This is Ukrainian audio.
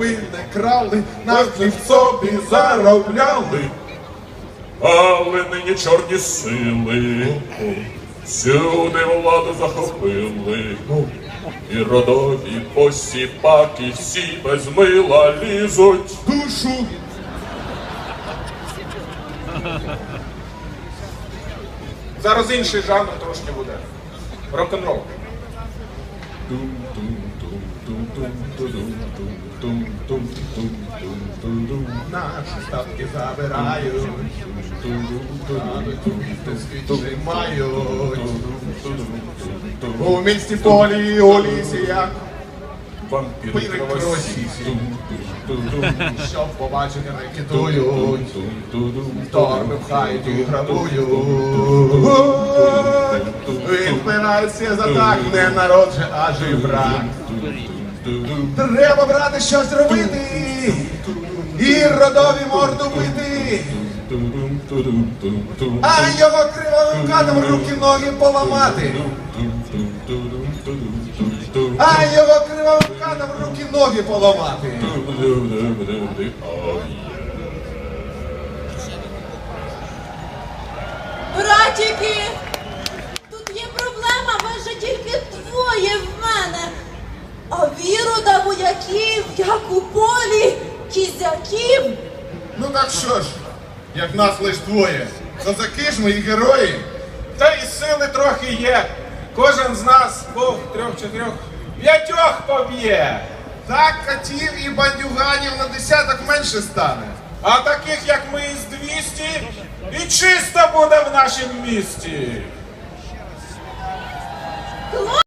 ми не крали, на хліб собі заробляли. Але нині чорні сили всюди владу захопили. І родові посіпаки всі без мила лізуть. Душу. Зараз інший жанр трошки буде. Рок-н-рол. Наші статки забирають, тримають. У місті полі, у лісі, як Вампіри Перекросі. щоб побачити, рекетують. Торби пхають і грабують. Відбирається за так, не народже, а жебрак. Треба брати щось робити. І родові морду бити. А його кривавим катом руки ноги поламати. А його кривавим катом руки ноги поламати. Братіки, вояків, як у полі, кізяків. Ну так що ж, як нас лиш двоє, козаки ж мої герої. Та і сили трохи є. Кожен з нас двох, трьох, чотирьох, п'ятьох поб'є. Так катів і бандюганів на десяток менше стане. А таких, як ми із двісті, і чисто буде в нашім місті.